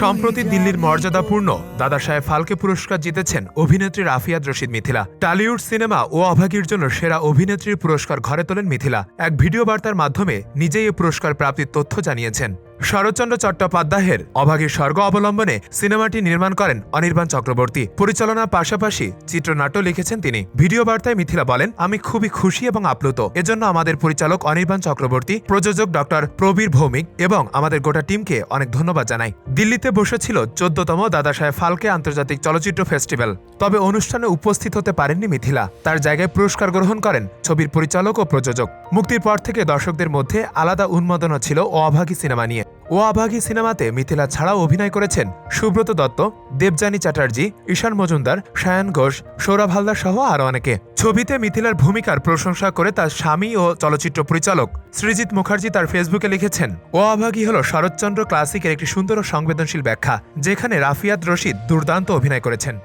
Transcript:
সম্প্রতি দিল্লির মর্যাদাপূর্ণ দাদা সাহেব ফালকে পুরস্কার জিতেছেন অভিনেত্রী রাফিয়াদ রশিদ মিথিলা। টালিউড সিনেমা ও অভাগীর জন্য সেরা অভিনেত্রীর পুরস্কার ঘরে তোলেন মিথিলা। এক ভিডিও বার্তার মাধ্যমে নিজেই এই পুরস্কার প্রাপ্তির তথ্য জানিয়েছেন। শরৎচন্দ্র চট্টোপাধ্যায়ের অভাগীর স্বর্গ অবলম্বনে সিনেমাটি নির্মাণ করেন অনির্বাণ চক্রবর্তী। পরিচালনার পাশাপাশি চিত্রনাট্য লিখেছেন তিনি। ভিডিও বার্তায় মিথিলা বলেন, আমি খুবই খুশি এবং আপ্লুত। এজন্য আমাদের পরিচালক অনির্বাণ চক্রবর্তী, প্রযোজক ডক্টর প্রবীর ভৌমিক এবং আমাদের গোটা টিমকে অনেক ধন্যবাদ জানাই। দিল্লিতে বসেছিল চোদ্দতম দাদা সাহেব ফালকে আন্তর্জাতিক চলচ্চিত্র ফেস্টিভ্যাল। তবে অনুষ্ঠানে উপস্থিত হতে পারেননি মিথিলা। তার জায়গায় পুরস্কার গ্রহণ করেন ছবির পরিচালক ও প্রযোজক। মুক্তির পর থেকে দর্শকদের মধ্যে আলাদা উন্মাদনা ছিল অভাগী সিনেমা নিয়ে। ও আভাগী সিনেমাতে মিথিলা ছাড়াও অভিনয় করেছেন সুব্রত দত্ত, দেবযানী চ্যাটার্জি, ঈশান মজুমদার, সায়ন ঘোষ, সৌরভ হালদার সহ আরও অনেকে। ছবিতে মিথিলার ভূমিকার প্রশংসা করে তার স্বামী ও চলচ্চিত্র পরিচালক সৃজিত মুখার্জি তার ফেসবুকে লিখেছেন, ও আভাগী হল শরৎচন্দ্র ক্লাসিকের একটি সুন্দর ও সংবেদনশীল ব্যাখ্যা, যেখানে রাফিয়াত রশিদ দুর্দান্ত অভিনয় করেছেন।